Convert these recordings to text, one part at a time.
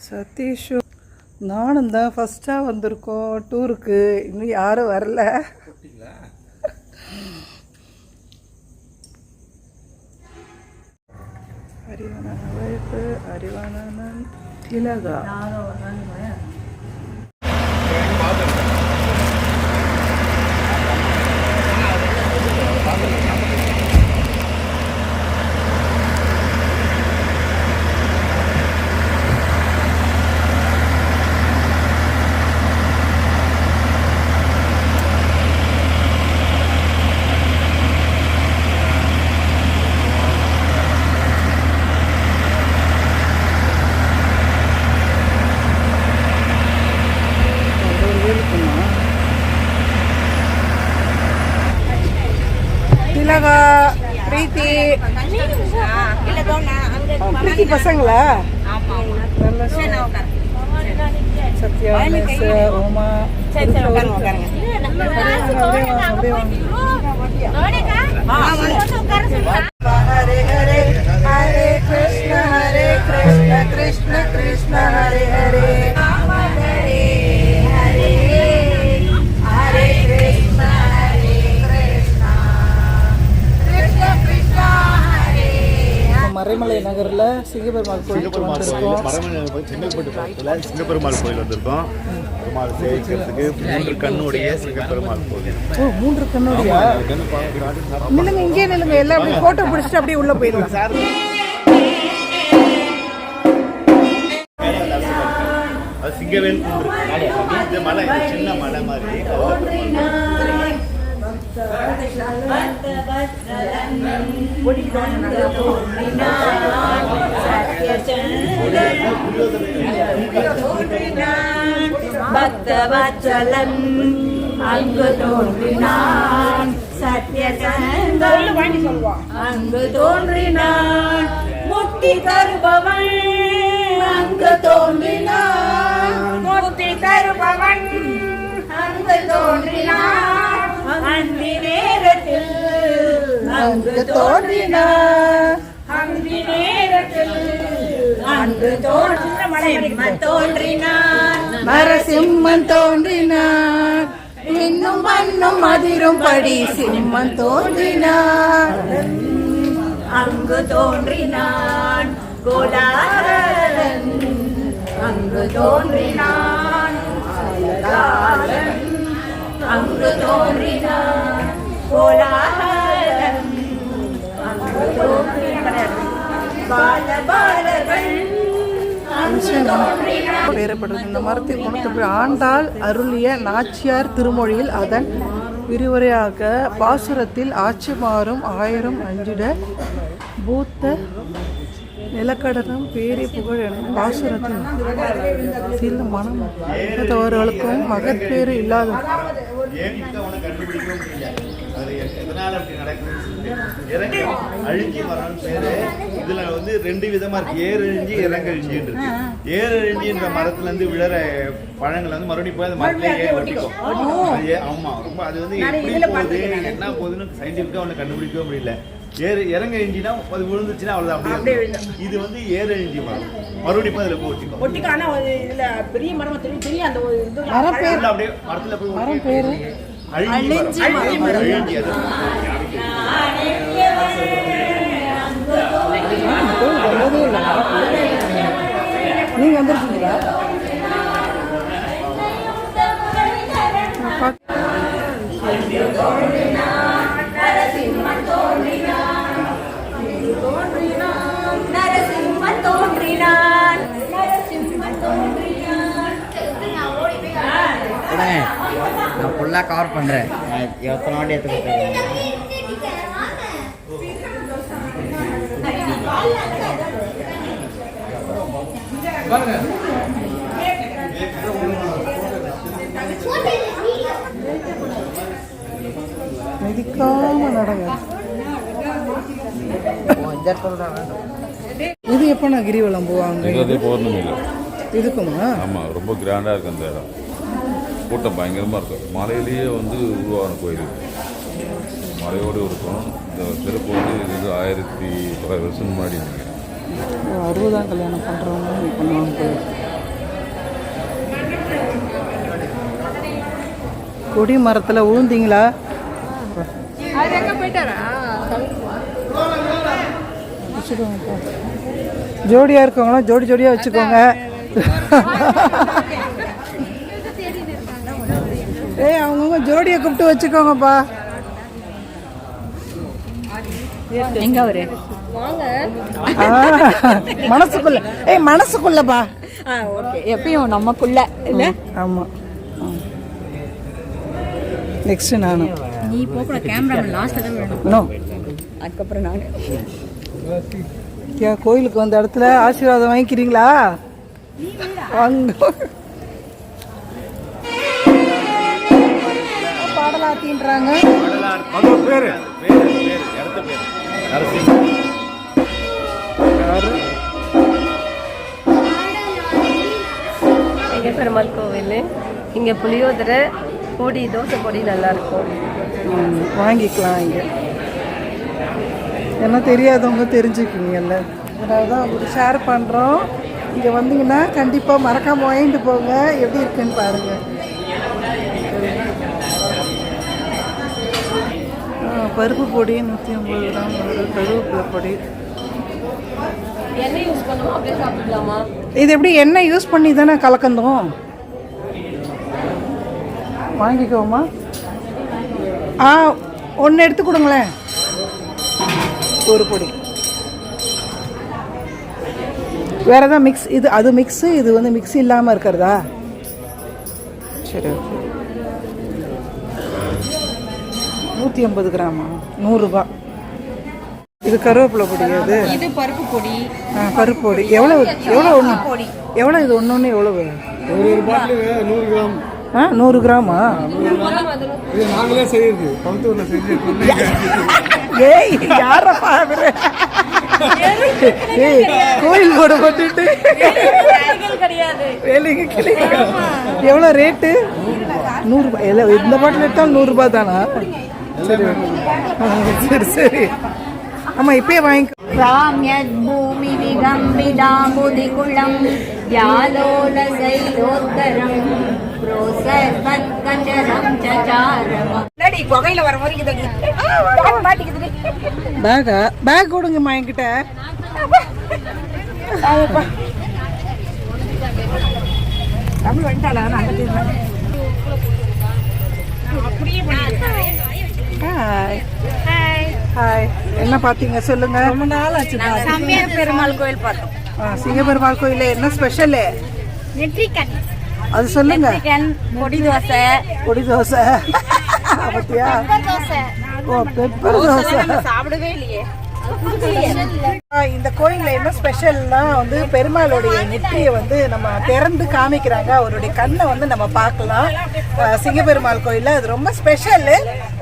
சதீஷு நானும் தான் ஃபஸ்ட்டாக வந்திருக்கோம் டூருக்கு இன்னும் யாரும் வரல. அறிவான வாய்ப்பு அறிவான திலகா திலகா பிரீத்தி பசங்களா நல்ல சத்யா உமா ஹரே ஹரே ஹரே கிருஷ்ண ஹரே கிருஷ்ண கிருஷ்ண கிருஷ்ண ஹரே ஹரே மறைமலை நகர்ல சிங்கபெருமாள் கோயிலுக்கு வந்திருக்கோம். சிங்கப்பெருமாள் கோயில் வந்திருக்கோம். பெருமாள் சேவிக்கிறதுக்கு மூன்று கண்ணுடைய சிங்கப்பெருமாள் கோயில். ஓ மூன்று கண்ணுடையா. நில்லுங்க இங்கே நில்லுங்க. எல்லாம் அப்படியே போட்டோ பிடிச்சிட்டு அப்படியே உள்ள போயிடலாம். அது சிங்கவேல் இந்த மலை சின்ன மலை மாதிரி. பக்தவச்சலன் அங்கு தோன்றினான் சத்யசந்தன் அங்கு தோன்றினான் முக்தி தருபவன். அங்கு தோன்றினான் முக்தி தருபவன். அங்கு தோன்றினான் அந்தி நேரத்தில் அங்கு தோன்றினான் அந்தி நேரத்தில் அங்கு தோன்றின தோன்றினான் நரசிம்மன் தோன்றினார். இன்னும் மண்ணும் அதிரும் படி சிம்மன் தோன்றினார். அங்கு தோன்றினான் கோலாரன் அங்கு தோன்றினான். அங்கு தோன்றினான் கோலாரன் அங்கு தோன்றினான் பாலபாலகன் அங்கு பெயரப்பட்டது இந்த மரத்தில் ஆண்டாள் அருளிய நாச்சியார் திருமொழியில் அதன் விரிவுரையாக பாசுரத்தில் ஆட்சி மாறும் ஆயிரம் அஞ்சிட பூத்த நிலக்கடனம் பேரி புகழ் எனும் பாசுரத்தில் மனம். இல்லாதவர்களுக்கும் மகப்பேறு இல்லாத எதனால அப்படி நடக்குதுன்னு இறங்கி அழிஞ்சி மரம்னு பேரு. இதுல வந்து ரெண்டு விதமா இருக்கு. ஏரழிஞ்சி இறங்கழிஞ்சின்னு இருக்கு ஏரழிஞ்சின்ற மரத்துல இருந்து விழற பழங்கள் வந்து மறுபடியும் போய் அந்த மரத்துல ஏன் ஒட்டிக்கும் அது ஏ- ஆமா. ரொம்ப அது வந்து எப்படி போகுது என்ன போகுதுன்னு சயின்டிபிக்கா அவனை கண்டுபிடிக்கவே முடியல. ஏறு இறங்க இஞ்சினா அது விழுந்துச்சுன்னா அவ்வளவுதான். அப்படியே. இது வந்து மரம். மறுபடியும் போய் அதுல இதுல பெரிய மரமா தெரியும். தெரியும் அந்த இது. அப்படியே மரத்துல போய் மரம் பேரு. அழிஞ்சி மரம் அழிஞ்சி அது வந்ததே இல்லை நீங்க வந்திருக்கீங்களா? நரசிம்மன் தோன்றினான். நரசிம்மன் தோன்றினான். கொடுங்க நான் ஃபுல்லாக கவர் பண்ணுறேன் நான் எத்தனை வாட்டி எடுத்து இதை இது எப்போ நான் கிரிவலம் போவாங்க? எங்கிறது பௌர்ணமியில் இதுக்குமா? ஆமாம் ரொம்ப கிராண்டாக இருக்கு அந்த இடம். கூட்டம் பயங்கரமாக இருக்கும். மலையிலேயே வந்து உருவான கோயில் மலையோடு இருக்கும் இந்த சிறப்பு வந்து இது ஆயிரத்தி தொள்ளாயிரம் வருஷம் முன்னாடி அறுபதாம் கல்யாணம் பண்ணுறவங்க பண்ணுவாங்க கொடி மரத்தில் விழுந்தீங்களா ஜோடியாக இருக்கவங்களாம் ஜோடி ஜோடியாக வச்சுக்கோங்க. அவங்கவுங்க ஜோடியை கூப்பிட்டு வச்சுக்கோங்கப்பா. எங்க அவரு? மனசுக்குள்ள. ஏய் மனசுக்குள்ளப்பா. ஓகே. எப்பயும் நமக்குள்ள இல்ல ஆமாம் நெக்ஸ்ட் நானும் நீ போகக்கூட கேமராமேன் லாஸ்ட்ல தான் வேணும் அதுக்கப்புறம் நான். கோயிலுக்கு வந்த இடத்துல ஆசீர்வாதம் வாங்கிக்கிறீங்களா? வாங்க. ஒரு பேரு பேரு பேரு இடத்த பேரு நரசிம்ம யாரு எங்க பெருமாள் கோவில். இங்கே புளியோதரை பொடி தோசை பொடி நல்லா இருக்கும் ம், வாங்கிக்கலாம் இங்கே. என்ன தெரியாதவங்க தெரிஞ்சுக்குவீங்கல்ல அதனால தான் உங்களுக்கு ஷேர் பண்ணுறோம் இங்கே வந்தீங்கன்னா கண்டிப்பாக மறக்காமல் வாங்கிட்டு போங்க. எப்படி இருக்குன்னு பாருங்கள் ஆ, பருப்பு பொடி நூற்றி ஐம்பது கிராம் ஒரு கருவேப்பிலை பொடி. எண்ணெய் யூஸ் பண்ணுவோம் அப்படியே சாப்பிடலாமா இது எப்படி எண்ணெய் யூஸ் பண்ணி தானே கலக்கந்தோம் வாங்கிக்கோமா? ஆ ஒன்று எடுத்து கொடுங்களேன். ஒரு பொடி. வேற ஏதாவது மிக்ஸ் இது அது மிக்ஸு இது வந்து மிக்ஸ் இல்லாமல் இருக்கிறதா? சரி ஓகே நூற்றி ஐம்பது கிராமா? நூறுரூபா இது கருவேப்பிலை பொடி அது இது பருப்பு பொடி. ஆ பருப்பு பொடி. எவ்வளோ எவ்வளோ ஒன்று எவ்வளோ இது ஒன்று ஒன்று எவ்வளவு? ஒரு ஒரு பாட்டிலுக்கு நூறு கிராம். ஆ நூறு கிராமா? இது நாங்களே செய்யுது கவுத்தூர்ல செஞ்சு ஏய் யாரப்பா அவரு ஏய் கோயில் கூட போட்டுட்டு. வேலைக்கு கிடையாது. எவ்வளோ ரேட்டு? நூறுரூபா இல்லை இந்த பாட்டில் எடுத்தாலும் நூறுரூபா தானா? சரி ஆ, சரி சரி ஆமாம் இப்பயே வாங்கிக்கோ ராம்யத்பூமி விகம்பிதாமுதிகுளம் யாலோலசைலோத்தரம் प्रोसर्वत्कचरं चचारम முன்னாடி புகையில வர மாதிரி இது மாட்டிக்குது பேக்கா பேக் கொடுங்கம்மா என்கிட்ட ஆமாப்பா தமிழ் வந்துட்டாளா நான் ஹாய் ஹாய் என்ன பார்த்தீங்க? சொல்லுங்க. ரொம்ப நாள் ஆச்சு சமய பெருமாள் கோயில் பார்த்தோம். சிங்கப்பெருமாள் கோயிலில் என்ன ஸ்பெஷலு நெற்றிக்கண் அது சொல்லுங்க. பொடி தோசை. பொடி தோசை. தோசை. ஓ பெப்பர் தோசை சாப்பிடவே இல்லையே. இந்த கோயில்ல என்ன ஸ்பெஷல்னா வந்து பெருமாளுடைய நெற்றியை வந்து நம்ம திறந்து காமிக்கிறாங்க. அவருடைய கண்ணை வந்து நம்ம பார்க்கலாம். சிங்கப்பெருமாள் கோயில்ல அது ரொம்ப ஸ்பெஷல்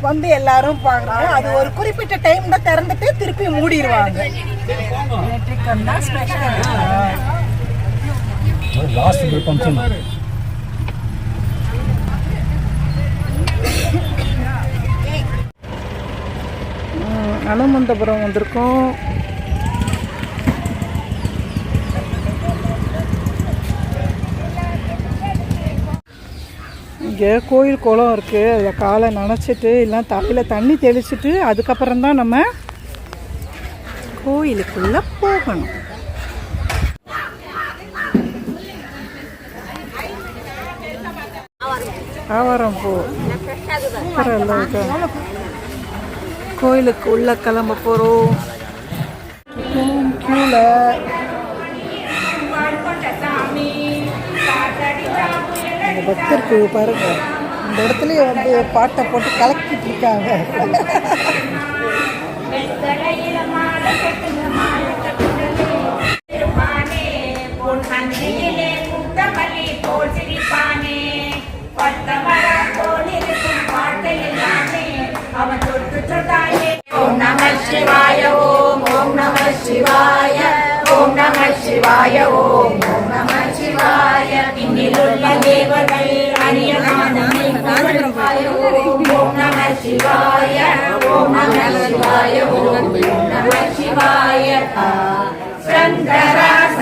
வந்து எல்லாரும் பார்க்கறாங்க அது ஒரு குறிப்பிட்ட டைம் தான் திறந்துட்டு திருப்பி மூடிடுவாங்க. நெற்றிக்கண் தான் ஸ்பெஷல் அனுமந்தபுரம் வந்திருக்கோம். இங்கே கோயில் குளம் இருக்குது அதில் காலை நனைச்சிட்டு இல்லை தலையில் தண்ணி தெளிச்சுட்டு அதுக்கப்புறம் தான் நம்ம கோயிலுக்குள்ளே போகணும். ஆவாரம் பூ. சூப்பரா கோயிலுக்கு உள்ளே கிளம்ப போகிறோம் க்யூவில் அந்த பக்தர் குழு பாருங்க. இந்த இடத்துலயே வந்து பாட்டை போட்டு கலக்கிட்டு இருக்காங்க. போல் சந்தையிலே శివాయ ఓం ఓం నమ శివాయ. ఓం నమ శివాయ ఓం ఓం నమ శివాయ. ఇందులున్న దేవతల్ అనియమానమే ఓం నమ శివాయ. ఓం నమ శివాయ ఓం నమ శివాయ. శంకరాస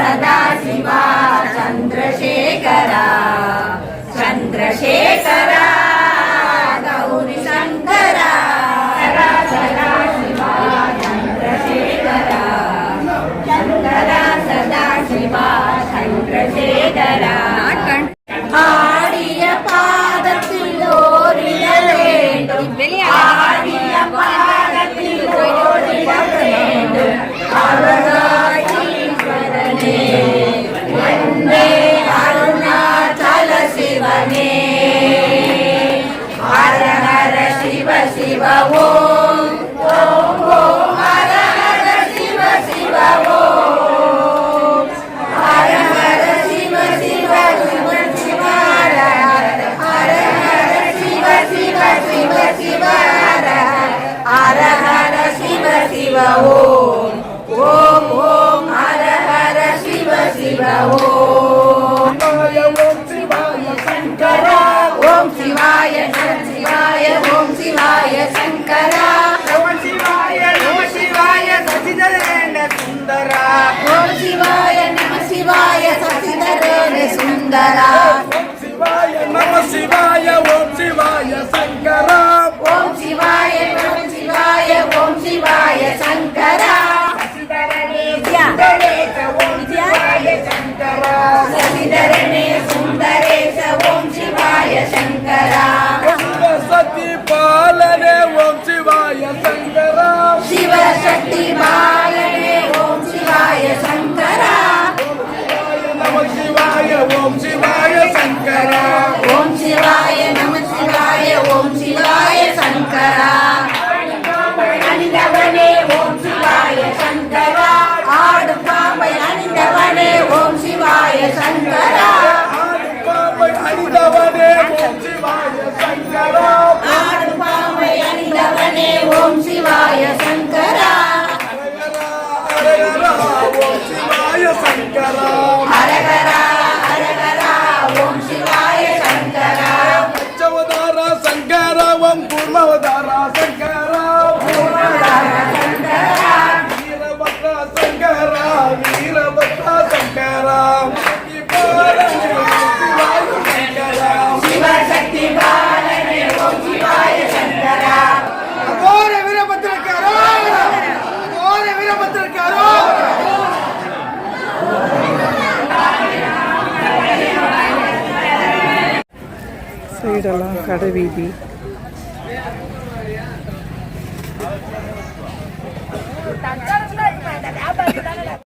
கடை வீதி.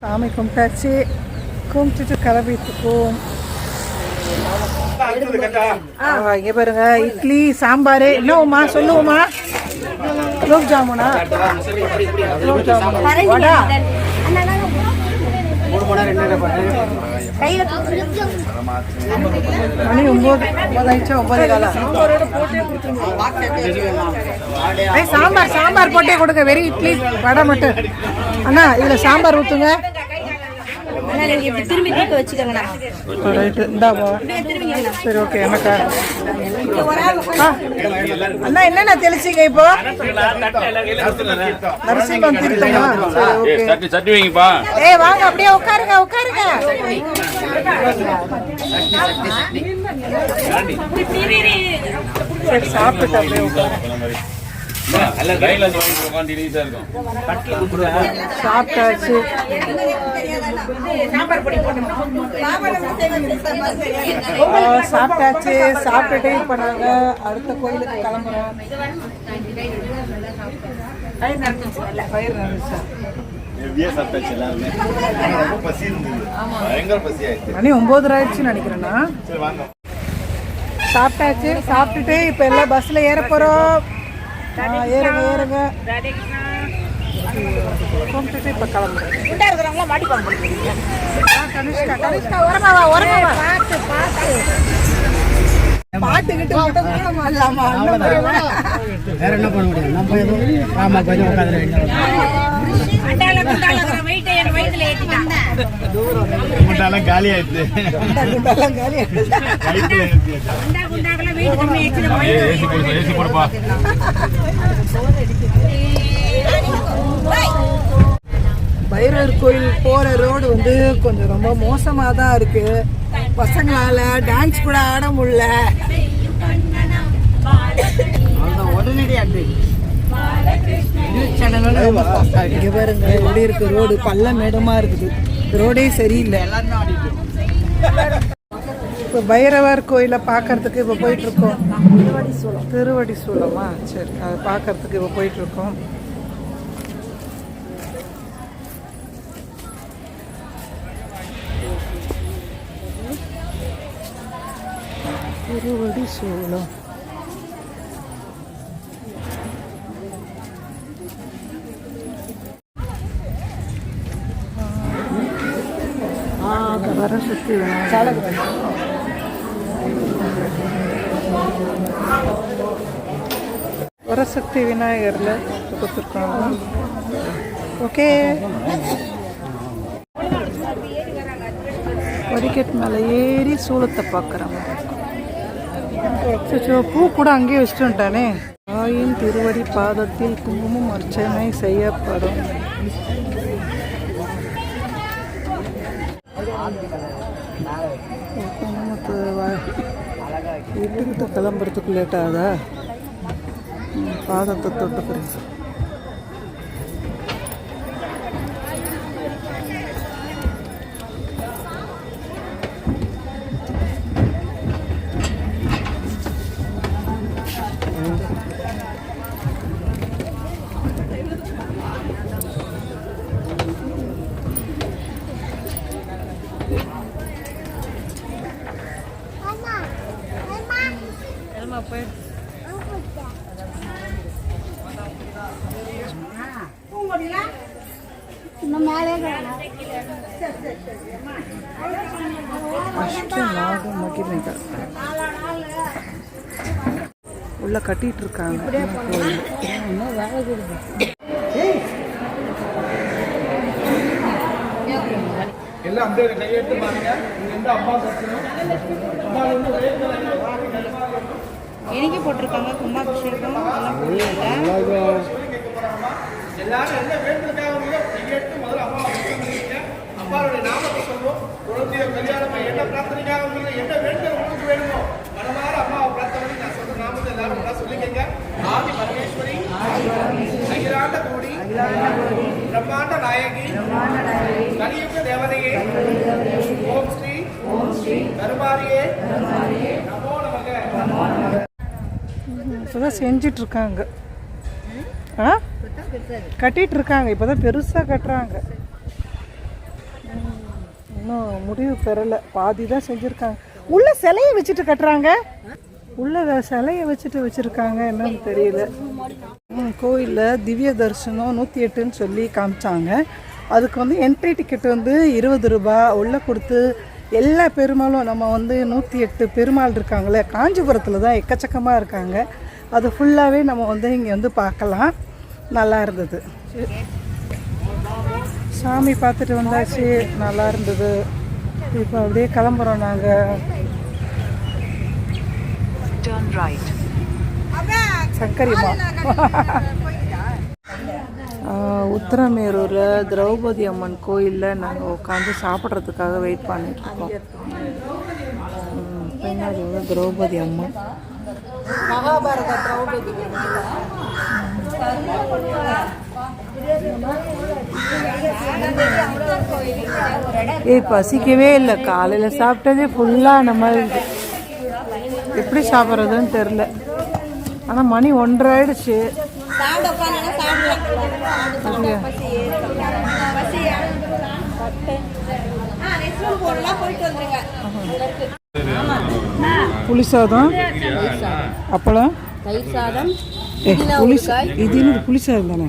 சாமி கும்பிட்டாச்சு கும்பிட்டுட்டு கிளம்பிட்டுருக்கோம் இங்க பாருங்க இட்லி சாம்பார். என்னவுமா சொல்லுவோமா குலோப் ஜாமுனா? குலோப் ஜாமுன். வடா. மணி ஒம்பது ஒம்பதாயிடுச்சா ஒம்பதே காலா சாம்பார் சாம்பார் போட்டே கொடுங்க. வெறும் இட்லி வடை மட்டும். அண்ணா இதில் சாம்பார் ஊற்றுங்க திரும்பி தூக்க வச்சுக்கோங்கண்ணா ரைட்டு இந்தாப்பா சரி ஓகே எனக்கா அண்ணா என்னண்ணா தெளிச்சிங்க இப்போ? தீர்த்தமா? சரி ஓகே வைங்கப்பா. ஏய் வாங்க அப்படியே உட்காருங்க உட்காருங்க. சரி சாப்பிட்டு அப்படியே உட்காருங்க. சாப்பிட்டாச்சு. சாப்பிட்டாச்சு. சாப்பிட்டுட்டு இப்போ நாங்கள் அடுத்த கோயிலுக்கு கிளம்புறோம். ஆயிடுச்சு. மணி ஒம்பது ஆயிடுச்சுன்னு நினைக்கிறேன்னா சரி வாங்க. சாப்பிட்டாச்சு. சாப்பிட்டுட்டு இப்போ எல்லாம் பஸ்ஸில் ஏற போகிறோம் ஏறுங்க ஏறுங்க. கும்பிட்டுட்டு இப்போ கனிஷ்கா கனிஷ்கா பார்த்து பார்த்து பாட்டுக்கிட்டு? வேற என்ன பண்ண முடியும்? நம்ம எதுவும் ஆமா கொஞ்சம் உட்காந்து முட்டாலாம் காலி ஆயிடுச்சு குண்டெல்லாம் காலி ஆயிடுச்சு. வயித்துல ஏத்தியாச்சு. ஏசி போடு ஏசி போடுப்பா பைரவர் கோயில் போகிற ரோடு வந்து கொஞ்சம் ரொம்ப மோசமாக தான் இருக்கு பசங்களால் டான்ஸ் கூட ஆட முடியல உடனடியாக இங்க பாருங்க எப்படி இருக்கு ரோடு பள்ளம் மேடமா இருக்குது ரோடே சரியில்லை. இப்போ பைரவர் கோயிலை பார்க்கறதுக்கு இப்போ போயிட்டுருக்கோம். திருவடி சூளம் திருவடி சரி அதை பார்க்கறதுக்கு இப்போ போயிட்டுருக்கோம். திருவடி சூளம் வரசக்தி விநாயகர் வரசக்தி விநாயகரில் கொடுத்துருக்காங்க. ஓகே. வரிக்கட் மேலே ஏறி சூளத்தை பார்க்குறாங்க சோ பூ கூட அங்கேயே வச்சுட்டு வந்துட்டானே. தாயின் திருவடி பாதத்தில் குங்குமம் அர்ச்சனை செய்யப்படும். வீட்டுக்கிட்ட கிளம்புறதுக்கு லேட் ஆகுதா? பாதத்தை தொட்டுக்கிறேன் அஷ்டநாக கட்டிட்டு இருக்காங்க கோயில். எல்லாம் அப்படியே கையெழுத்து பாருங்க. இருந்து அப்பா எனக்கு போட்டிருக்காங்க. கும்பாபிஷேகம் எல்லாரும் என்ன வந்தீங்களோ கையெழுத்து முதல்ல அம்மா அப்பாவுடைய நாமத்தை சொல்லுவோம் குழந்தைய கல்யாணம் என்ன பிரார்த்தனைக்காக என்ன வேண்டுதல் உங்களுக்கு வேணுமோ மனமாற அம்மாவை பிரார்த்தனை நான் சொல்ற நாமத்தை எல்லாரும் நல்லா சொல்லிக்கங்க. ஆதி பரமேஸ்வரி அகிலாண்ட கோடி பிரம்மாண்ட நாயகி கலியுக தேவதையே ஓம் ஸ்ரீ ஓம் ஸ்ரீ கருமாரியே நமோ நமக. இப்போதான் செஞ்சிட்டு இருக்காங்க ஆ? கட்டிட்டு இருக்காங்க இப்போதான் பெருசாக கட்டுறாங்க. இன்னும் முடிவு பெறலை. பாதி தான் செஞ்சுருக்காங்க. உள்ள சிலையை வச்சுட்டு கட்டுறாங்க. உள்ளே சிலையை வச்சுட்டு வச்சுருக்காங்க என்னன்னு தெரியல. கோயிலில் திவ்ய தரிசனம் நூற்றி எட்டுன்னு சொல்லி காமிச்சாங்க. அதுக்கு வந்து என்ட்ரி டிக்கெட் வந்து இருபது ரூபாய் உள்ளே கொடுத்து எல்லா பெருமாளும் நம்ம வந்து நூற்றி எட்டு பெருமாள் இருக்காங்களே காஞ்சிபுரத்தில் தான் எக்கச்சக்கமாக இருக்காங்க. அது ஃபுல்லாகவே நம்ம வந்து இங்கே வந்து பார்க்கலாம். நல்லா இருந்தது. சாமி பார்த்துட்டு வந்தாச்சு நல்லா இருந்தது. இப்போ அப்படியே கிளம்புறோம் நாங்கள் சங்கரிமா உத்தரமேரூரில் திரௌபதி அம்மன் கோயிலில் நாங்கள் உட்காந்து சாப்பிட்றதுக்காக வெயிட் பண்ணிட்டு இருக்கோம் ம், பின்னாடி வந்து திரௌபதி அம்மன். மகாபாரத திரௌபதி ஏய் பசிக்கவே இல்லை காலையில் சாப்பிட்டதே ஃபுல்லாக நம்ம எப்படி சாப்பிட்றதுன்னு தெரில. ஆனால் மணி ஒன்றரை ஆயிடுச்சு புளி சாதம்? அப்பளம்? தயிர் சாதம் புளி சா- இது என்னது புளி சாதம் தானே?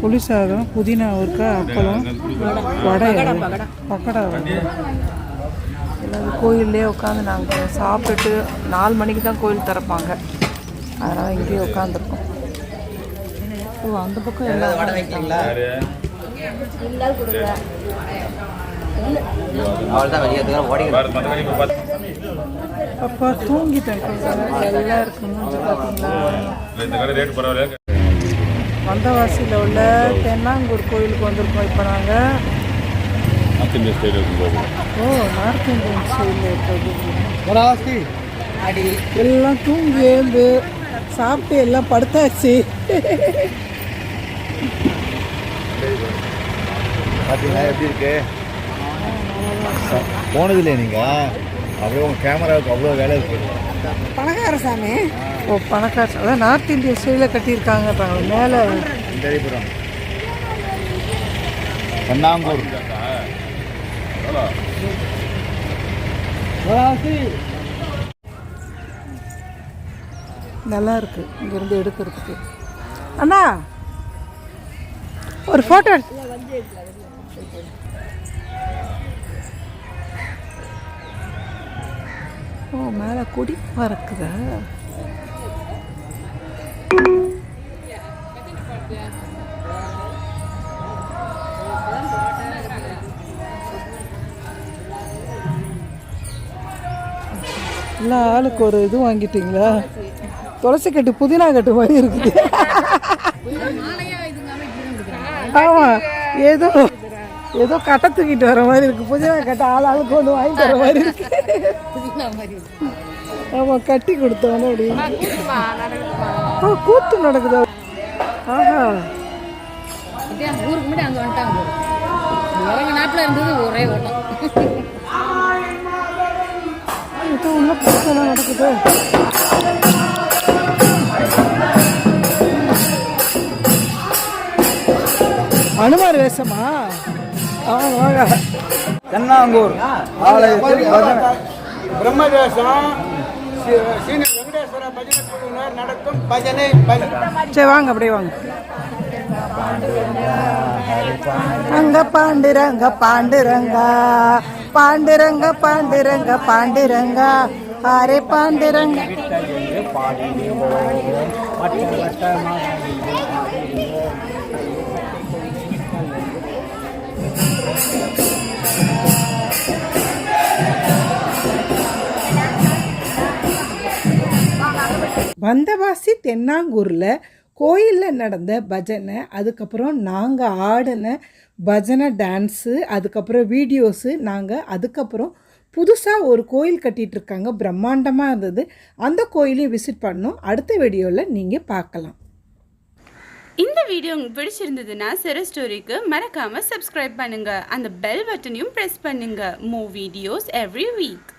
புளி சாதம் புதினா ஊறுக்காய் அப்பளம் வடை. பக்கடா எல்லாம் கோயிலே உட்காந்து நாங்கள் சாப்பிட்டுட்டு நாலு மணிக்கு தான் கோயில் திறப்பாங்க. அதனால் இங்கேயே உட்காந்துருக்கோம் ஓ அந்த பக்கம் எல்லாம் அப்பா தூங்கிட்டேன் எல்லாம் இருக்கு மூஞ்சி பார்த்தீங்களா வந்தவாசியில் உள்ள தென்னாங்கூர் கோயிலுக்கு வந்திருக்கோம் இப்போ நாங்கள் நார்த் இந்தியன் ஸ்டைல் இருக்கும்போது ஓ நார்த் இந்தியன் ஸ்டைலில் இருக்கிறது வராசி எல்லாம் தூங்கி எழுந்து சாப்பிட்டு எல்லாம் படுத்தாச்சு பார்த்தீங்களா எப்படி இருக்கு போனது இல்லையா நீங்கள் அப்படியே உங்கள் கேமராவுக்கு அவ்வளோ வேலை இருக்கு பணக்காரசாமி ஓ பணக்கார அதான் நார்த் இந்தியன் ஸ்டைலில் கட்டியிருக்காங்க மேலே பன்னாங்கூர் வராசி நல்லா இருக்கு. இங்கிருந்து எடுக்கிறதுக்கு. அண்ணா! ஒரு ஃபோட்டோ ஓ மேலே குடி பறக்குதா? இல்லை ஆளுக்கு ஒரு இது வாங்கிட்டீங்களா? துளசி கட்டு புதினா கட்டு மாதிரி இருக்குது ஆமாம் ஏதோ ஏதோ கட்டை தூக்கிட்டு வர மாதிரி இருக்கு. புதினா கட்டை ஆள் ஆளுக்கு ஒன்று வாங்கி தர மாதிரி இருக்கு. ஆமாம் கட்டி கொடுத்தோன்னு அப்படி. ஆ கூத்து நடக்குதா? ஆஹா. ஊருக்கு முன்னாடி அங்கே வந்துட்டாங்க. நாட்டில் இருந்தது ஒரே ஓட்டம். இது உள்ள பிரச்சனை நடக்குது? அனுமார் வேஷமா? தென்னாங்கூர். ஆலயத்தில் பஜனை. சீன வெங்கடேஸ்வர பஜனை குழுவினர் நடத்தும் பஜனை சரி வாங்க அப்படியே வாங்க. அங்க பாண்டுரங்க பாண்டுரங்கா. பாண்டுரங்க பாண்டுரங்க பாண்டுரங்கா. ஆரே பாண்டுரங்க. வந்தவாசி தென்னாங்கூரில் கோயிலில் நடந்த பஜனை அதுக்கப்புறம் நாங்கள் ஆடின பஜனை டான்ஸு அதுக்கப்புறம் வீடியோஸு நாங்கள் அதுக்கப்புறம் புதுசாக ஒரு கோயில் கட்டிகிட்ருக்காங்க இருக்காங்க பிரம்மாண்டமாக இருந்தது. அந்த கோயிலையும் விசிட் பண்ணோம். அடுத்த வீடியோவில் நீங்கள் பார்க்கலாம் இந்த வீடியோ உங்களுக்கு பிடிச்சிருந்ததுன்னா சிறு ஸ்டோரிக்கு மறக்காமல் சப்ஸ்கிரைப் பண்ணுங்கள் அந்த பெல் பட்டனையும் ப்ரெஸ் பண்ணுங்கள் மூ வீடியோஸ் எவ்ரி வீக்